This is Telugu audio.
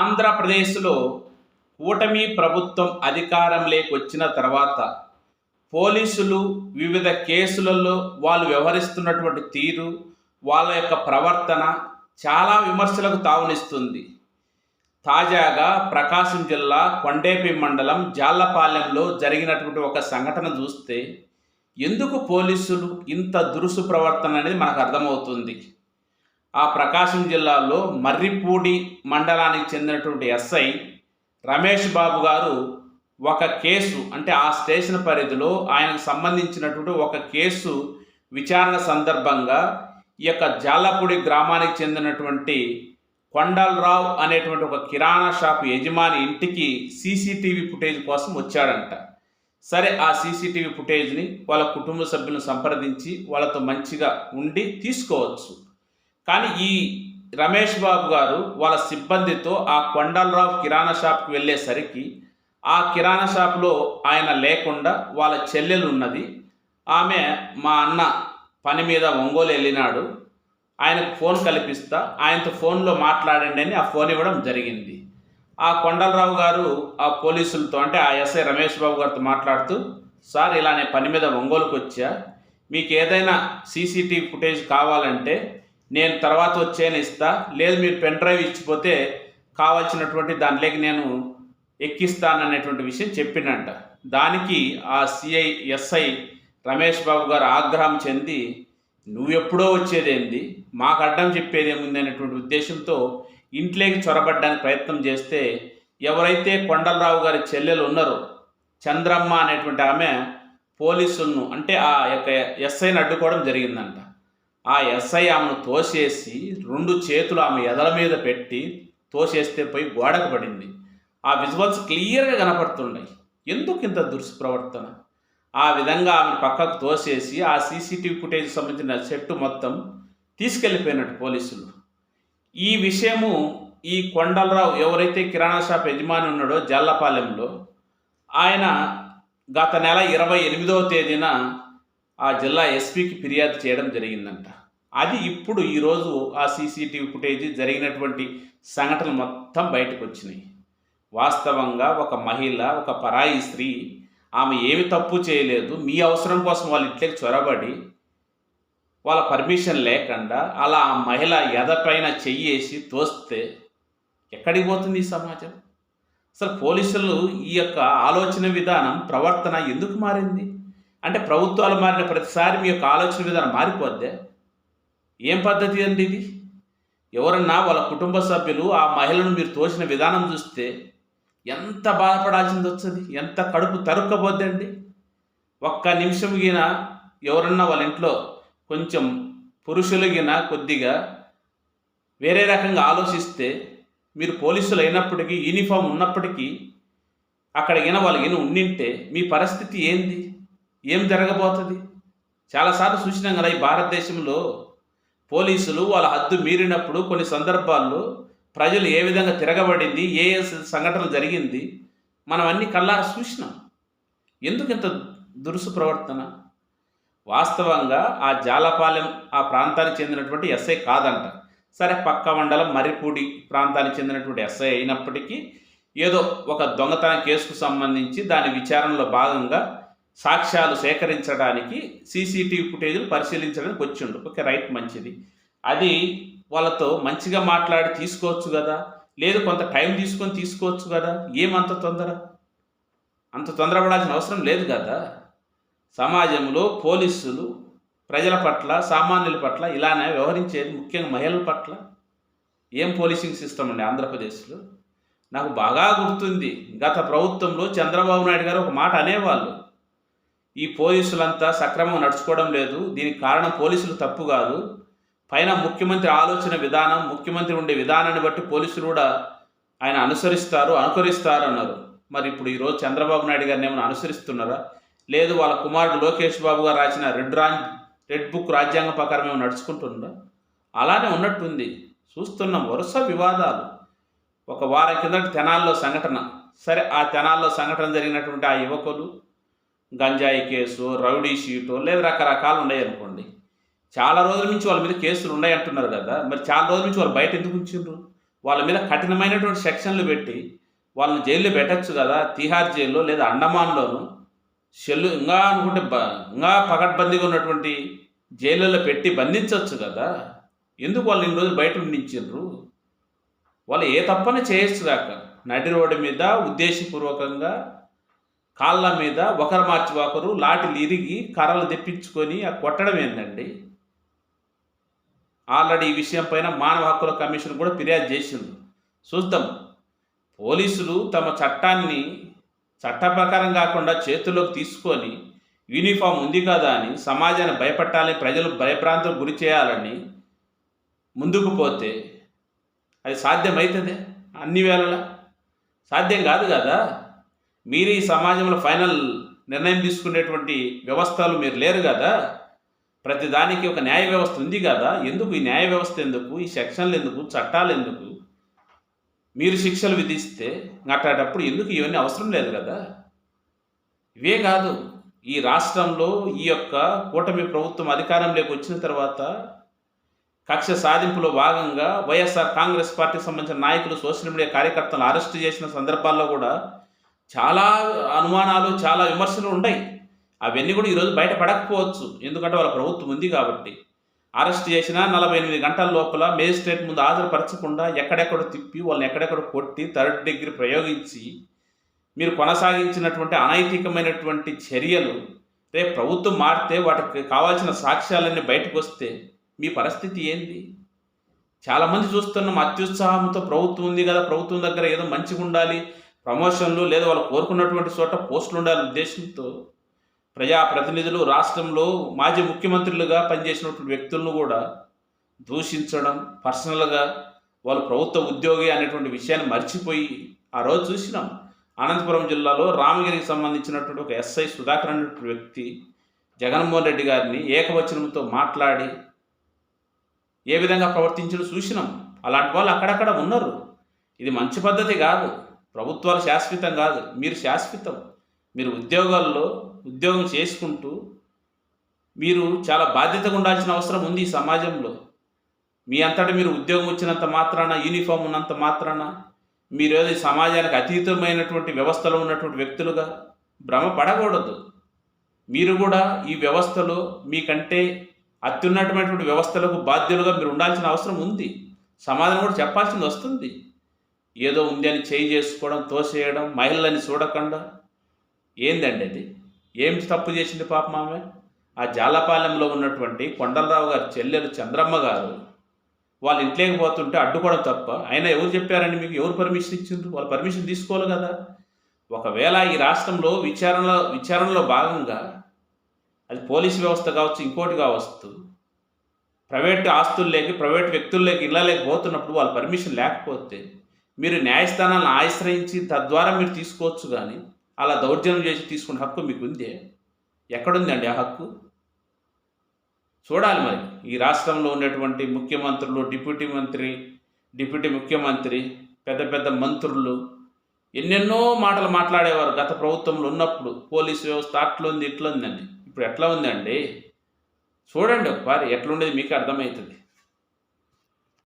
ఆంధ్రప్రదేశ్లో కూటమి ప్రభుత్వం అధికారంలోకి వచ్చిన తర్వాత పోలీసులు వివిధ కేసులలో వాళ్ళు వ్యవహరిస్తున్నటువంటి తీరు వాళ్ళ యొక్క ప్రవర్తన చాలా విమర్శలకు తావునిస్తుంది. తాజాగా ప్రకాశం జిల్లా కొండేపి మండలం జాళ్ళపాలెంలో జరిగినటువంటి ఒక సంఘటన చూస్తే ఎందుకు పోలీసులు ఇంత దురుసు ప్రవర్తన అనేది మనకు అర్థమవుతుంది? ఆ ప్రకాశం జిల్లాలో మర్రిపూడి మండలానికి చెందినటువంటి ఎస్ఐ రమేష్ బాబు గారు ఒక కేసు అంటే ఆ స్టేషన్ పరిధిలో ఆయనకు సంబంధించినటువంటి ఒక కేసు విచారణ సందర్భంగా ఈ యొక్క జాలపూడి గ్రామానికి చెందినటువంటి కొండలరావు అనేటువంటి ఒక కిరాణా షాప్ యజమాని ఇంటికి సీసీటీవీ ఫుటేజ్ కోసం వచ్చాడంట. సరే ఆ సీసీటీవీ ఫుటేజ్ని వాళ్ళ కుటుంబ సభ్యులను సంప్రదించి వాళ్ళతో మంచిగా ఉండి తీసుకోవచ్చు. కానీ ఈ రమేష్ బాబు గారు వాళ్ళ సిబ్బందితో ఆ కొండలరావు కిరాణా షాప్కి వెళ్ళేసరికి ఆ కిరాణా షాప్లో ఆయన లేకుండా వాళ్ళ చెల్లెలు ఉన్నది. ఆమె మా అన్న పని మీద ఒంగోలు వెళ్ళినాడు. ఆయనకు ఫోన్ కల్పిస్తా ఆయనతో ఫోన్లో మాట్లాడండి అని ఆ ఫోన్ ఇవ్వడం జరిగింది. ఆ కొండలరావు గారు ఆ పోలీసులతో అంటే ఆ ఎస్ఐ రమేష్ బాబు గారితో మాట్లాడుతూ సార్ ఇలా నేను పని మీద ఒంగోలుకు వచ్చా మీకు ఏదైనా సీసీటీవీ ఫుటేజ్ కావాలంటే నేను తర్వాత వచ్చేయని ఇస్తా. లేదు మీరు పెన్ డ్రైవ్ ఇచ్చిపోతే కావాల్సినటువంటి దాంట్లోకి నేను ఎక్కిస్తాననేటువంటి విషయం చెప్పిండంట దానికి ఆ సిఐ ఎస్ఐ రమేష్ బాబు గారు ఆగ్రహం చెంది నువ్వెప్పుడో వచ్చేదేంది? మాకు అడ్డం చెప్పేది ఏముంది అనేటువంటి ఉద్దేశంతో ఇంట్లోకి చొరబడ్డానికి ప్రయత్నం చేస్తే ఎవరైతే కొండలరావు గారి చెల్లెలు ఉన్నారో చంద్రమ్మ అనేటువంటి ఆమె పోలీసులను అంటే ఆ యొక్క ఎస్ఐని అడ్డుకోవడం జరిగిందంట. ఆ ఎస్ఐ ఆమెను తోసేసి రెండు చేతులు ఆమె ఎదల మీద పెట్టి తోసేస్తే పోయి గోడకు పడింది. ఆ విజువల్స్ క్లియర్గా కనపడుతున్నాయి. ఎందుకు ఇంత దుష్ప్రవర్తన ఆ విధంగా ఆమె పక్కకు తోసేసి ఆ సీసీటీవీ ఫుటేజ్ సంబంధించిన చెట్టు మొత్తం తీసుకెళ్ళిపోయినట్టు పోలీసులు. ఈ విషయము ఈ కొండలరావు ఎవరైతే కిరాణా షాప్ యజమాని ఉన్నాడో జల్లపాలెంలో ఆయన గత నెల ఇరవై ఎనిమిదవ తేదీన ఆ జిల్లా ఎస్పీకి ఫిర్యాదు చేయడం జరిగిందంట. అది ఇప్పుడు ఈరోజు ఆ సీసీటీవీ ఫుటేజ్ జరిగినటువంటి సంఘటనలు మొత్తం బయటకు వచ్చినాయి వాస్తవంగా ఒక మహిళ ఒక పరాయి స్త్రీ ఆమె ఏమి తప్పు చేయలేదు మీ అవసరం కోసం వాళ్ళ ఇంట్లోకి చొరబడి వాళ్ళ పర్మిషన్ లేకుండా అలా ఆ మహిళ ఎదపైన చెయ్యేసి తోస్తే ఎక్కడికి పోతుంది ఈ సమాజం? అసలు పోలీసులు ఈ యొక్క ఆలోచన విధానం ప్రవర్తన ఎందుకు మారింది? అంటే ప్రభుత్వాలు మారిన ప్రతిసారి మీ యొక్క ఆలోచన విధానం మారిపోద్దే. ఏం పద్ధతి అండి ఇది? ఎవరన్నా వాళ్ళ కుటుంబ సభ్యులు ఆ మహిళను మీరు తోసిన విధానం చూస్తే ఎంత బాధపడాల్సింది వస్తుంది? ఎంత కడుపు తరుక్కపోద్దండి? ఒక్క నిమిషం గిన ఎవరన్నా వాళ్ళ ఇంట్లో కొంచెం పురుషులుగిన కొద్దిగా వేరే రకంగా ఆలోచిస్తే మీరు పోలీసులు అయినప్పటికీ యూనిఫామ్ ఉన్నప్పటికీ అక్కడ గిన వాళ్ళు గిన ఉండింటే మీ పరిస్థితి ఏంది? ఏం జరగబోతుంది? చాలాసార్లు చూసినాం కదా ఈ భారతదేశంలో పోలీసులు వాళ్ళ హద్దు మీరినప్పుడు కొన్ని సందర్భాల్లో ప్రజలు ఏ విధంగా తిరగబడింది ఏ ఏ సంఘటన జరిగింది మనం అన్ని కళ్ళారా చూసినాం. ఎందుకు ఇంత దురుసు ప్రవర్తన? వాస్తవంగా ఆ జాలపాలెం ఆ ప్రాంతానికి చెందినటువంటి ఎస్ఐ కాదంట. సరే పక్క మండలం మర్రిపూడి ప్రాంతానికి చెందినటువంటి ఎస్ఐ అయినప్పటికీ ఏదో ఒక దొంగతన కేసుకు సంబంధించి దాని విచారణలో భాగంగా సాక్ష్యాలు సేకరించడానికి సీసీటీవీ ఫుటేజ్లు పరిశీలించడానికి వచ్చిండు. ఓకే రైట్ మంచిది. అది వాళ్ళతో మంచిగా మాట్లాడి తీసుకోవచ్చు కదా? లేదు కొంత టైం తీసుకొని తీసుకోవచ్చు కదా? ఏమంత తొందర? అంత తొందరపడాల్సిన అవసరం లేదు కదా? సమాజంలో పోలీసులు ప్రజల పట్ల సామాన్యుల పట్ల ఇలానే వ్యవహరించేది ముఖ్యంగా మహిళల పట్ల. ఏం పోలీసింగ్ సిస్టమ్ అండి ఆంధ్రప్రదేశ్లో? నాకు బాగా గుర్తుంది. గత ప్రభుత్వంలో చంద్రబాబు నాయుడు గారు ఒక మాట అనేవాళ్ళు. ఈ పోలీసులంతా సక్రమం నడుచుకోవడం లేదు. దీనికి కారణం పోలీసులు తప్పు కాదు. పైన ముఖ్యమంత్రి ఆలోచన విధానం ముఖ్యమంత్రి ఉండే విధానాన్ని బట్టి పోలీసులు కూడా ఆయన అనుసరిస్తారు అనుకరిస్తారు అన్నారు. మరి ఇప్పుడు ఈరోజు చంద్రబాబు నాయుడు గారిని ఏమైనా అనుసరిస్తున్నారా? లేదు వాళ్ళ కుమారుడు లోకేష్ బాబు గారు రాసిన రెడ్ రా రెడ్ బుక్ రాజ్యాంగం ప్రకారం ఏమో నడుచుకుంటుందా అలానే ఉన్నట్టుంది. చూస్తున్నాం వరుస వివాదాలు. ఒక వారం కిందటి తెనాల్లో సంఘటన. సరే ఆ తెనాల్లో సంఘటన జరిగినటువంటి ఆ యువకులు గంజాయి కేసు రౌడీ షీటు లేదా రకరకాలు ఉన్నాయి అనుకోండి చాలా రోజుల నుంచి వాళ్ళ మీద కేసులు ఉన్నాయి అంటున్నారు కదా. మరి చాలా రోజుల నుంచి వాళ్ళు బయట ఎందుకు ఉంచిండ్రు? వాళ్ళ మీద కఠినమైనటువంటి సెక్షన్లు పెట్టి వాళ్ళని జైల్లో పెట్టచ్చు కదా తిహార్ జైల్లో లేదా అండమాన్లోను. షెల్లు ఇంకా అనుకుంటే బ ఇంకా పకడ్బందీగా ఉన్నటువంటి జైళ్ళలో పెట్టి బంధించవచ్చు కదా. ఎందుకు వాళ్ళు ఇన్ని రోజులు బయట ఉండించారు వాళ్ళు ఏ తప్పని చేయొచ్చు కాక నడి రోడ్డు మీద ఉద్దేశపూర్వకంగా కాళ్ళ మీద ఒకరు మార్చి ఒకరు లాటిలు ఇరిగి కర్రలు తెప్పించుకొని ఆ కొట్టడం ఏంటండి? ఆల్రెడీ ఈ విషయం పైన మానవ హక్కుల కమిషన్ కూడా ఫిర్యాదు చేసింది. చూద్దాం. పోలీసులు తమ చట్టాన్ని చట్ట ప్రకారం కాకుండా చేతుల్లోకి తీసుకొని యూనిఫామ్ ఉంది కదా అని సమాజాన్ని భయపెట్టాలని ప్రజలు భయప్రాంతం గురి చేయాలని ముందుకు పోతే అది సాధ్యమవుతుంది అన్ని వేళలా? సాధ్యం కాదు కదా? మీరు ఈ సమాజంలో ఫైనల్ నిర్ణయం తీసుకునేటువంటి వ్యవస్థలు మీరు లేరు కదా? ప్రతిదానికి ఒక న్యాయ వ్యవస్థ ఉంది కదా? ఎందుకు ఈ న్యాయ వ్యవస్థ ఎందుకు? ఈ సెక్షన్లు ఎందుకు? చట్టాలు ఎందుకు? మీరు శిక్షలు విధిస్తే అట్లాటప్పుడు ఎందుకు ఇవన్నీ అవసరం లేదు కదా? ఇవే కాదు. ఈ రాష్ట్రంలో ఈ యొక్క కూటమి ప్రభుత్వం అధికారంలోకి వచ్చిన తర్వాత కక్ష సాధింపులో భాగంగా వైఎస్ఆర్ కాంగ్రెస్ పార్టీకి సంబంధించిన నాయకులు సోషల్ మీడియా కార్యకర్తలను అరెస్ట్ చేసిన సందర్భాల్లో కూడా చాలా అనుమానాలు చాలా విమర్శలు ఉన్నాయి అవన్నీ కూడా ఈరోజు బయట పడకపోవచ్చు. ఎందుకంటే వాళ్ళ ప్రభుత్వం ఉంది కాబట్టి. అరెస్ట్ చేసిన నలభై ఎనిమిది గంటల లోపల మేజిస్ట్రేట్ ముందు హాజరుపరచకుండా ఎక్కడెక్కడ తిప్పి వాళ్ళని ఎక్కడెక్కడ కొట్టి థర్డ్ డిగ్రీ ప్రయోగించి మీరు కొనసాగించినటువంటి అనైతికమైనటువంటి చర్యలు రేపు ప్రభుత్వం మారితే వాటికి కావాల్సిన సాక్ష్యాలన్నీ బయటకు వస్తే మీ పరిస్థితి ఏంది? చాలామంది చూస్తున్నాం అత్యుత్సాహంతో ప్రభుత్వం ఉంది కదా ప్రభుత్వం దగ్గర ఏదో మంచిగా ఉండాలి ప్రమోషన్లు లేదా వాళ్ళు కోరుకున్నటువంటి చోట పోస్టులు ఉండాలనే ఉద్దేశంతో ప్రజాప్రతినిధులు రాష్ట్రంలో మాజీ ముఖ్యమంత్రులుగా పనిచేసినటువంటి వ్యక్తులను కూడా దూషించడం పర్సనల్గా వాళ్ళు ప్రభుత్వ ఉద్యోగి అనేటువంటి విషయాన్ని మర్చిపోయి ఆ రోజు చూసినాం. అనంతపురం జిల్లాలో రామగిరికి సంబంధించినటువంటి ఒక ఎస్ఐ సుధాకర్ అనేటువంటి వ్యక్తి జగన్మోహన్ రెడ్డి గారిని ఏకవచనంతో మాట్లాడి ఏ విధంగా ప్రవర్తించడం చూసినాం. అలాంటి వాళ్ళు అక్కడక్కడ ఉన్నారు. ఇది మంచి పద్ధతి కాదు. ప్రభుత్వాలు శాశ్వతం కాదు. మీరు శాశ్వతం. మీరు ఉద్యోగాల్లో ఉద్యోగం చేసుకుంటూ మీరు చాలా బాధ్యతగా ఉండాల్సిన అవసరం ఉంది ఈ సమాజంలో. మీ అంతటా మీరు ఉద్యోగం వచ్చినంత మాత్రాన యూనిఫామ్ ఉన్నంత మాత్రాన మీరు ఏదో ఈ సమాజానికి అతీతమైనటువంటి వ్యవస్థలో ఉన్నటువంటి వ్యక్తులుగా భ్రమ పడకూడదు. మీరు కూడా ఈ వ్యవస్థలో మీకంటే అత్యున్నతమైనటువంటి వ్యవస్థలకు బాధ్యులుగా మీరు ఉండాల్సిన అవసరం ఉంది. సమాధానం కూడా చెప్పాల్సింది వస్తుంది. ఏదో ఉంది అని చేయి చేసుకోవడం తోసేయడం మహిళలని చూడకుండా? ఏందండి అది? ఏం తప్పు చేసింది పాపం ఆమె? ఆ జాలపాలెంలో ఉన్నటువంటి కొండలరావు గారి చెల్లెలు చంద్రమ్మ గారు వాళ్ళ ఇంట్లోకి పోతుంటే అడ్డుకోవడం తప్ప అయినా ఎవరు చెప్పారండి మీకు? ఎవరు పర్మిషన్ ఇచ్చిండ్రు? వాళ్ళు పర్మిషన్ తీసుకోవాలి కదా. ఒకవేళ ఈ రాష్ట్రంలో విచారణలో విచారణలో భాగంగా అది పోలీస్ వ్యవస్థ కావచ్చు ఇంకోటి కావచ్చు ప్రైవేట్ ఆస్తుల్లోకి ప్రైవేట్ వ్యక్తుల్లోకి ఇళ్ళలేకపోతున్నప్పుడు వాళ్ళ పర్మిషన్ లేకపోతే మీరు న్యాయస్థానాలను ఆశ్రయించి తద్వారా మీరు తీసుకోవచ్చు కానీ అలా దౌర్జన్యం చేసి తీసుకునే హక్కు మీకు ఉందే ఎక్కడుందండి ఆ హక్కు? చూడాలి మరి. ఈ రాష్ట్రంలో ఉన్నటువంటి ముఖ్యమంత్రులు డిప్యూటీ మంత్రి డిప్యూటీ ముఖ్యమంత్రి పెద్ద పెద్ద మంత్రులు ఎన్నెన్నో మాటలు మాట్లాడేవారు గత ప్రభుత్వంలో ఉన్నప్పుడు. పోలీసు వ్యవస్థ అట్లుంది ఇట్లుందండి. ఇప్పుడు ఎట్లా ఉందండి? చూడండి ఒకసారి ఎట్లుండేది మీకు అర్థమవుతుంది.